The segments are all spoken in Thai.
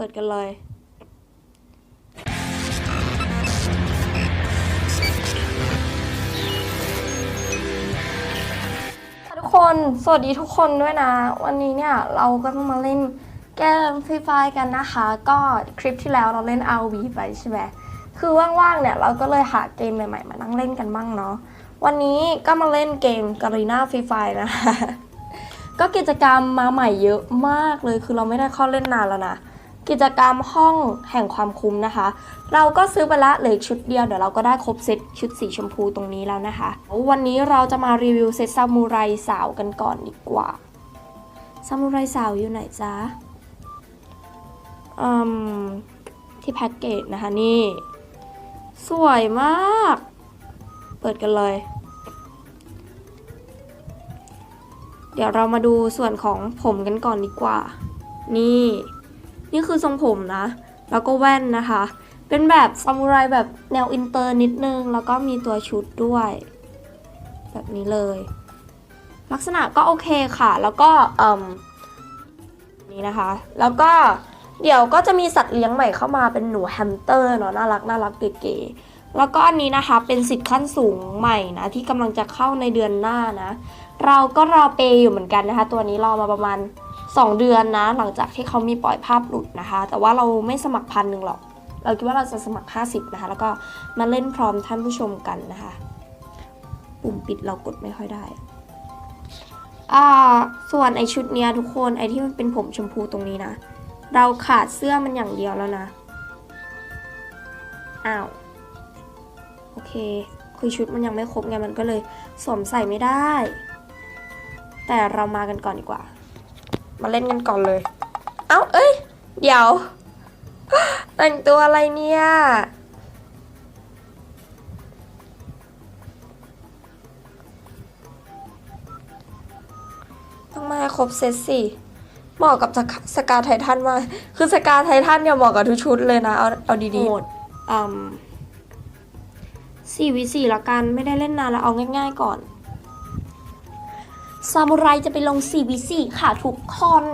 ปิดกันเลย ทุกคน สวัสดีทุกคนด้วยนะ วันนี้เนี่ยเราก็ต้องมาเล่นเกมฟรีไฟกันนะคะ ก็คลิปที่แล้วเราเล่น RV ไปใช่ไหมคือว่างๆเนี่ยเราก็เลยหาเกมใหม่ ๆ มานั่งเล่นกันบ้างเนาะ วันนี้ก็มาเล่นเกมการีนาฟรีไฟนะคะ ก็กิจกรรมมาใหม่เยอะมากเลย คือเราไม่ได้เข้าเล่นนานแล้วนะ กิจกรรมห้องแห่งความคุ้มนะคะ เราก็ซื้อไปละเหลือชุดเดียวเดี๋ยวเราก็ได้ครบเซตชุดสีชมพูตรงนี้แล้วนะคะ วันนี้เราจะมารีวิวเซตซามูไรสาวกันก่อนดีกว่าซามูไรสาวอยู่ไหนจ๊ะอืมที่แพ็กเกจนะคะนี่ สวยมาก เปิดกันเลย เดี๋ยวเรามาดูส่วนของผมกันก่อนดีกว่า นี่ นี่คือทรงผมนะ แล้วก็แว่นนะคะ เป็นแบบซามูไรแบบแนวอินเตอร์นิดนึง แล้วก็มีตัวชุดด้วย แบบนี้เลย ลักษณะก็โอเคค่ะ แล้วก็อ่มนี่นะคะ แล้วก็เดี๋ยวก็จะมีสัตว์เลี้ยงใหม่เข้ามาเป็นหนูแฮมสเตอร์เนาะน่ารักน่ารักเก๋ๆแล้วก็อันนี้นะคะเป็นสิทธิ์ขั้นสูงใหม่นะที่กำลังจะเข้าในเดือนหน้านะ เราก็รอเปย์อยู่เหมือนกันนะคะ ตัวนี้รอมาประมาณ 2 เดือนนะ หลังจากที่เขามีปล่อยภาพหลุดนะคะ แต่ว่าเราไม่สมัครพันหนึ่งหรอก เราคิดว่าเราจะสมัคร 50 นะคะ แล้วก็มาเล่นพร้อมท่านผู้ชมกันนะคะ ปุ่มปิดเรากดไม่ค่อยได้อ่าส่วนไอชุดเนี้ยทุกคนไอที่มันเป็นผมชมพูตรงนี้นะ เราขาดเสื้อมันอย่างเดียวแล้วนะ อ้าว โอเค คือชุดมันยังไม่ครบไงมันก็เลยสวมใส่ไม่ได้ แต่เรามากันก่อนดีกว่า มาเล่นกันก่อนเลย เอ้า เอ้ย เดี๋ยว แต่งตัวอะไรเนี่ย ต้องมาครบเซตสิเหมาะกับสกาสกาไททันมาก คือสกาไททันเนี่ยเหมาะกับทุกชุดเลยนะ เอาเอาดีๆหมดอืมสี่วิสี่ละกันไม่ได้เล่นนานแล้วเอาง่าย ๆ ก่อน ซามูไรจะไปลง 4v4 ค่ะทุกคน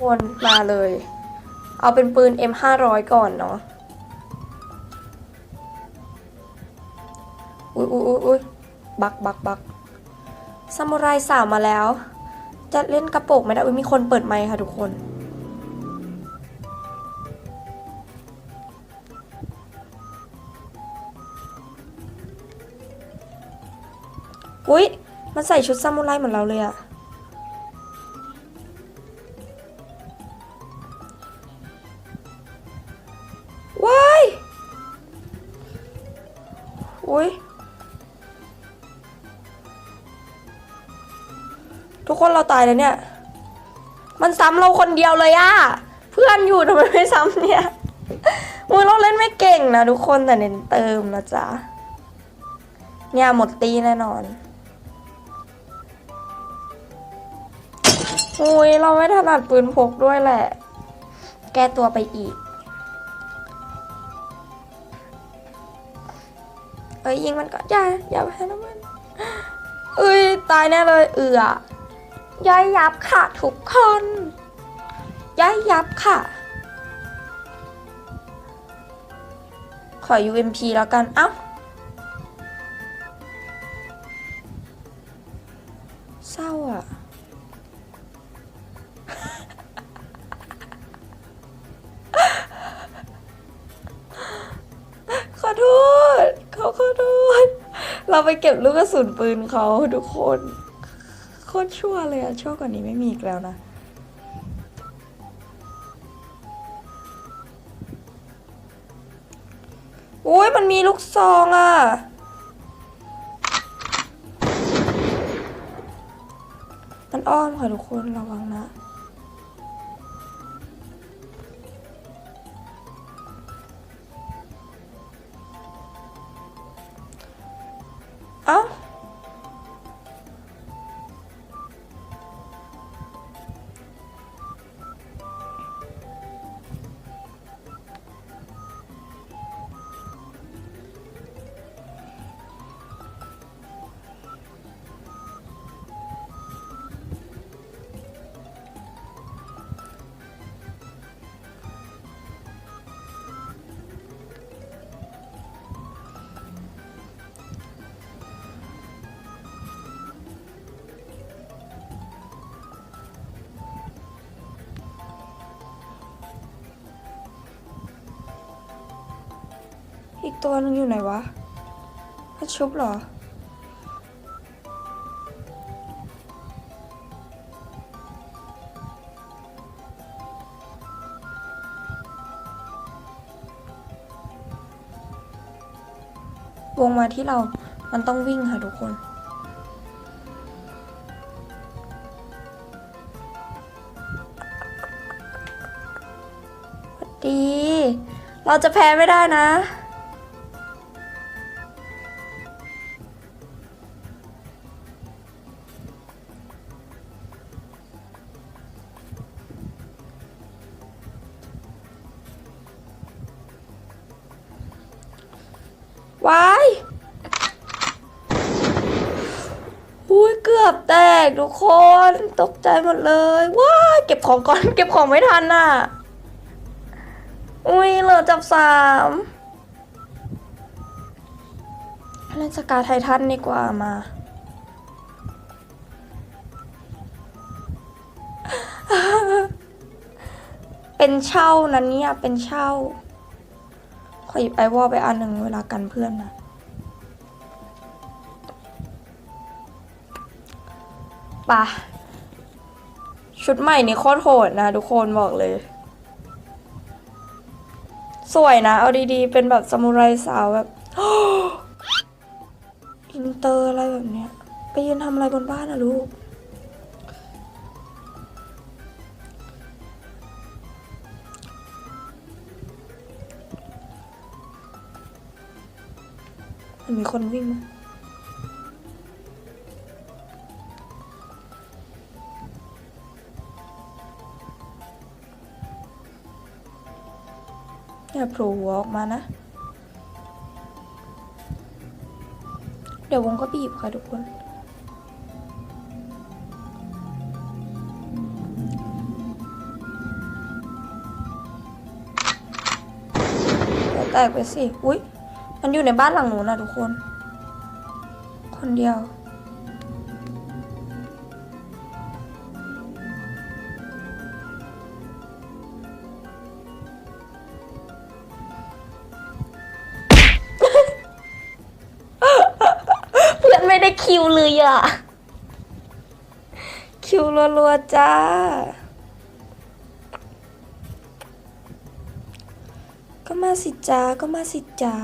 มวนมาเลย เอาเป็นปืน M500 ก่อนเนาะอุ้ยอุ้ยอุ้ยอุ้ยบักบักบักซามูไรสามมาแล้ว จะเล่นกระโปรงไม่ได้อุ้ยมีคนเปิดไมค์ค่ะทุกคน อุ้ย มันใส่ชุดซามูไรเหมือนเราเลยอะว้ายอุ้ยทุกคนเราตายแล้วเนี่ย มันซ้ำเราคนเดียวเลยอะเพื่อนอยู่ทำไมไม่ซ้ำเนี่ยมือเราเล่นไม่เก่งนะทุกคนแต่เน้นเติมนะจ๊ะเนี่ยหมดตีแน่นอน อุ้ยเราไม่ถนัดปืนพกด้วยแหละ แก้ตัวไปอีก เอ้ยยิงมันก่อนอย่าอย่าแพ้น้ำมันเอ้ยตายแน่เลยเอือย่อยยับค่ะทุกคนย่อยยับค่ะ ขอ UMP แล้วกัน เอ้า เราไปเก็บลูกกระสุนปืนเขาทุกคนโคตรชั่วเลยอะชั่วกว่านี้ไม่มีอีกแล้วนะโอ้ยมันมีลูกซองอะมันอ้อมค่ะทุกคนระวังนะ อีกตัวหนึงอยู่ไหนวะมันชุบเหรอ วงมาที่เรา มันต้องวิ่งค่ะทุกคนสวัสดี เราจะแพ้ไม่ได้นะ วายอุ้ยเกือบแตกทุกคน ตกใจหมดเลยว้าเก็บของก่อนเก็บของไม่ทันน่ะ อุ้ยเหลือจับสามเล่นสกาไททันดีกว่ามาเป็นเช่านั้นเนี่ยเป็นเช่า ขอหยิบไอวอลไปอันหนึ่งเวลากันเพื่อนนะปะชุดใหม่นี่โคตรโหดนะทุกคนบอกเลย สวยนะ เอาดีๆ เป็นแบบซามูไรสาวแบบอินเตอร์อะไรแบบเนี้ย ไปยืนทำอะไรบนบ้านอะลูก มันมีคนวิ่งอย่าโผล่หัวออกมานะ เดี๋ยววงก็บีบค่ะทุกคนเดี๋ยวแตกไปสิ อุ๊ย มันอยู่ในบ้านหลังหนูนะทุกคน คนเดียว เพื่อนไม่ได้คิวเลยอะ คิวรัวๆจ้าก็มาสิจ้าก็มาสิจ้า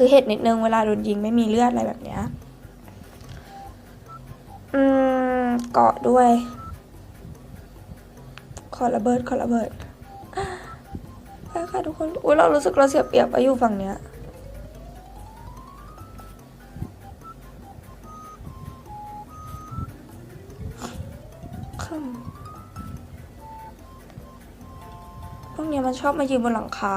ซื้อเห็ดนิดนึงเวลาโดนยิงไม่มีเลือดอะไรแบบเนี้ยอืมเกาะด้วย ขอระเบิดขอระเบิดไปค่ะทุกคนอุ้ยเรารู้สึกเราเสียเปรียบไปอยู่ฝั่งเนี้ยพวกเนี้ยมันชอบมายืนบนหลังคา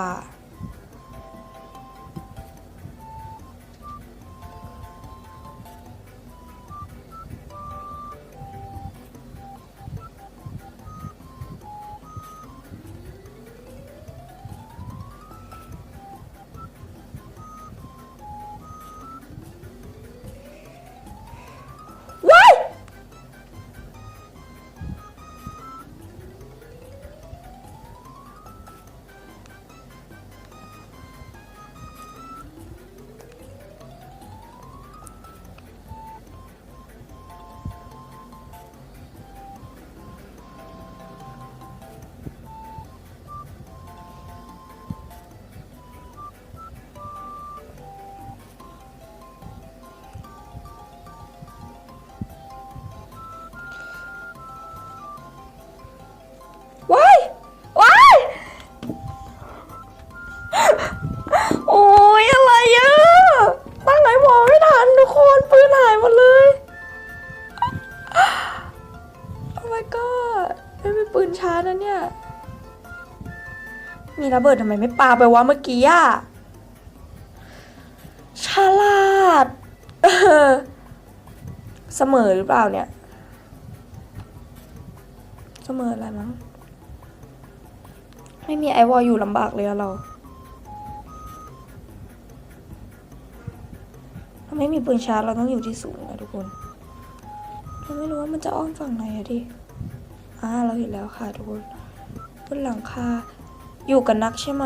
นะเนี่ย มีระเบิดทำไมไม่ปาไปวะเมื่อกี้อะฉลาดเออเสมอหรือเปล่าเนี่ย เสมออะไรมั้ง ไม่มีไอวอลอยู่ลำบากเลยเราเราไม่มีปืนชาร์จเราต้องอยู่ที่สูงนะทุกคน เราไม่รู้ว่ามันจะอ้อมฝั่งไหนอะดิ อ่าเราเห็นแล้วค่ะทุกคนบนหลังคาอยู่กับนักใช่ไหม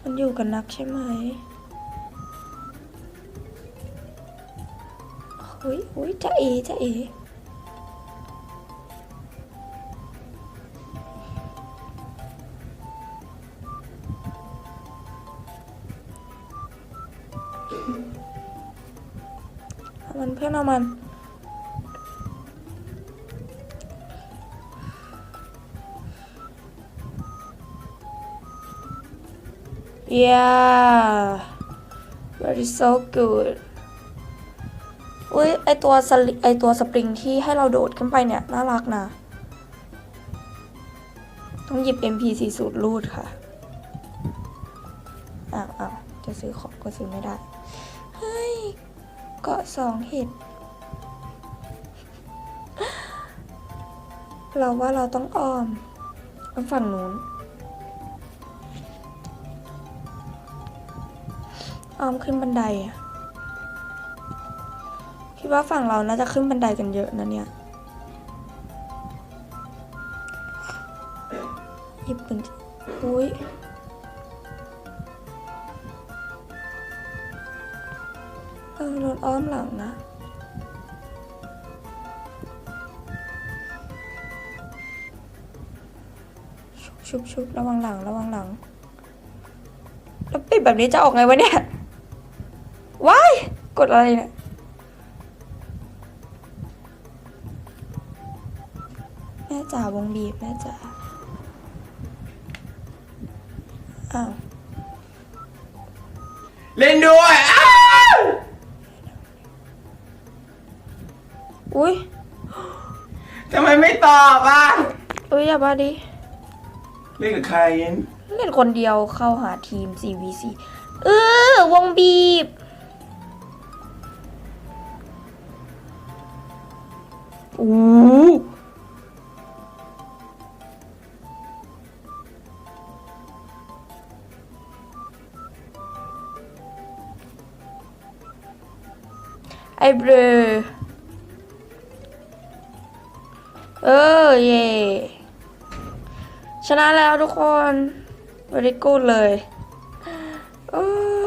มันอยู่กับนักใช่ไหมเฮ้ยเฮ้ยจะเอจะเอเอามันเพื่อนเอามัน yeah very so good อุ้ยไอตัวสลิไอตัวสปริงที่ให้เราโดดขึ้นไปเนี่ย น่ารักนะ ต้องหยิบ MP40 รูดค่ะ อ้าวอ้าวจะซื้อของก็ซื้อไม่ได้ เฮ้ย เกาะสองเห็ด เราว่าเราต้องอ้อมอ้อมฝั่งนู้น อ้อมขึ้นบันไดอะคิดว่าฝั่งเราน่าจะขึ้นบันไดกันเยอะนะเนี่ยหยิบปืนอุ้ยเออโดนอ้อมหลังนะชุบชุบระวังหลัง ระวังหลัง แล้วปิดแบบนี้จะออกไงวะเนี่ย กดอะไรเนี่ยแม่จ๋าวงบีบแม่จ๋าอ้าวเล่นด้วยอ้าวอุ้ยทำไมไม่ตอบอะอุ้ยอย่าบ้าดิ เล่นกับใครเล่นคนเดียวเข้าหาทีม CVC เออวงบีบ อู้ไอ้เบลอเออ เย่ชนะแล้วทุกคน very good เลยเออ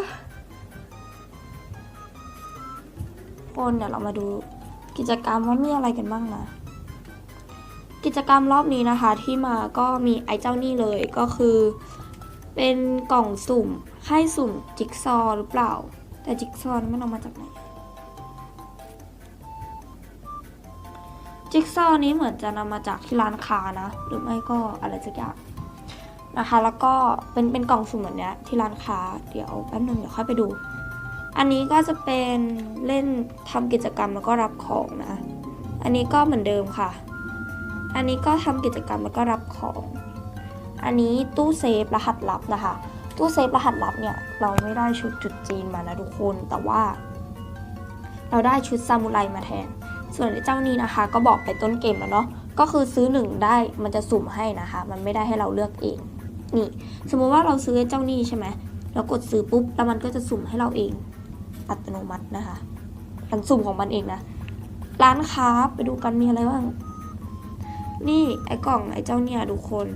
คนเดี๋ยวเรามาดู กิจกรรมว่ามีอะไรกันบ้างนะ กิจกรรมรอบนี้นะคะที่มาก็มีไอ้เจ้านี่เลยก็คือ เป็นกล่องสุ่มให้สุ่มจิ๊กซอหรือเปล่า แต่จิ๊กซอนี่มันเอามาจากไหนจิ๊กซอนี้เหมือนจะนำมาจากที่ร้านค้านะ หรือไม่ก็อะไรสักอย่างนะคะ แล้วก็เป็นเป็นกล่องสุ่มแบบเนี้ยที่ร้านค้า เดี๋ยวแป๊บนึงเดี๋ยวค่อยไปดู อันนี้ก็จะเป็นเล่นทำกิจกรรมแล้วก็รับของนะ อันนี้ก็เหมือนเดิมค่ะ อันนี้ก็ทำกิจกรรมแล้วก็รับของ อันนี้ตู้เซฟรหัสลับนะคะ ตู้เซฟรหัสลับเนี่ยเราไม่ได้ชุดจุดจีนมานะทุกคน แต่ว่า เราได้ชุดซามูไรมาแทน ส่วนเจ้านี้นะคะ ก็บอกไปต้นเกมแล้วเนาะ ก็คือซื้อหนึ่งได้มันจะสุ่มให้นะคะ มันไม่ได้ให้เราเลือกเอง นี่ สมมุติว่าเราซื้อเจ้านี้ใช่ไหมเรากดซื้อปุ๊บ แล้วมันก็จะสุ่มให้เราเอง อัตโนมัตินะคะมันสุ่มของมันเองนะ ร้านค้าไปดูกันมีอะไรบ้าง นี่ไอ้กล่องไอ้เจ้าเนี่ยทุกคน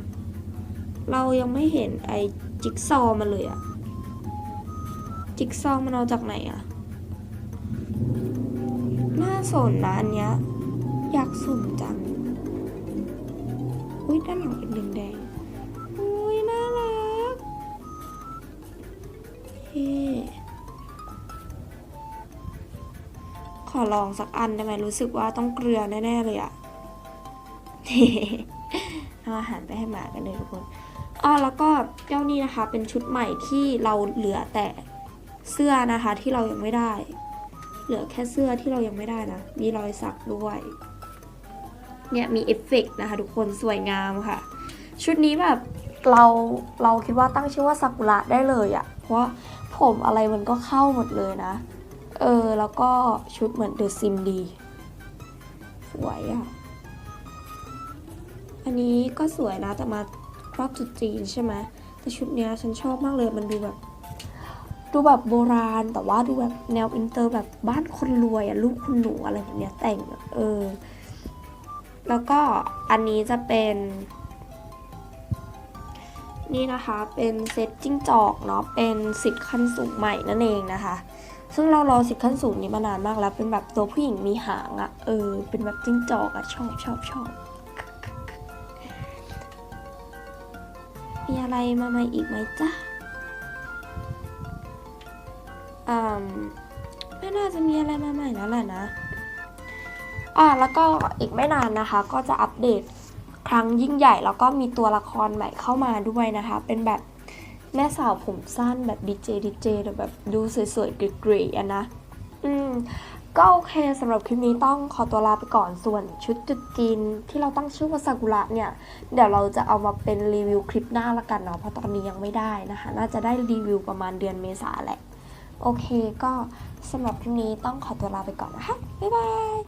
เรายังไม่เห็นไอ้จิ๊กซอว์มันเลยอะจิ๊กซอว์มันเอาจากไหนอะน่าสนนะอันเนี้ยอยากสุ่มจัง อุ้ยด้านหลังเป็นแดง อลองสักอันได้ไหมรู้สึกว่าต้องเกลือแน่ๆเลยอะเอาอาหารไปให้หมากันเลยทุกคนอ๋อแล้วก็เจ้านี่นะคะเป็นชุดใหม่ที่เราเหลือแต่เสื้อนะคะที่เรายังไม่ได้ เหลือแค่เสื้อที่เรายังไม่ได้นะ มีรอยสักด้วย เนี่ยมีเอฟเฟกต์นะคะ ทุกคนสวยงามค่ะ ชุดนี้แบบเราเราคิดว่าตั้งชื่อว่าซากุระได้เลยอะเพราะผมอะไรมันก็เข้าหมดเลยนะ เออ แล้วก็ชุดเหมือนเดอะซิมดี สวยอะอันนี้ก็สวยนะ แต่มารอบจุดจีนใช่ไหมแต่ชุดเนี้ยฉันชอบมากเลยมันดูแบบ ดูแบบโบราณแต่ว่าดูแบบแนวอินเตอร์แบบบ้านคนรวยอะลูกคุณหนูอะไรแบบเนี้ยแต่งเออ แล้วก็อันนี้จะเป็น นี่นะคะเป็นเซตจิ้งจอกเนาะเป็นสิทธิ์ขั้นสูงใหม่นั่นเองนะคะ ซึ่งเรารอสิทธิ์ขั้นสูงนี้มานานมากแล้ว เป็นแบบตัวผู้หญิงมีหางอะ่ะ เออ เป็นแบบจิ้งจอกอะ่ะ ชอบชอบชอบ มีอะไรมาใหม่อีกไหมจ๊ะอืมไม่น่าจะมีอะไรมาใหม่แล้วแหละนะ อ่าแล้วก็อีกไม่นานนะคะ ก็จะอัปเดตครั้งยิ่งใหญ่ แล้วก็มีตัวละครใหม่เข้ามาด้วยนะคะ เป็นแบบ แม่สาวผมสั้นแบบดีเจดีเจแบบดูสวยๆเกรย์ๆอะนะ อืม ก็โอเคสำหรับคลิปนี้ต้องขอตัวลาไปก่อนส่วนชุดจุดจีนที่เราตั้งชื่อว่าซากุระเนี่ย เดี๋ยวเราจะเอามาเป็นรีวิวคลิปหน้าละกันเนาะเพราะตอนนี้ยังไม่ได้นะคะ น่าจะได้รีวิวประมาณเดือนเมษาแหละ โอเคก็สำหรับคลิปนี้ต้องขอตัวลาไปก่อนนะคะบ๊ายบาย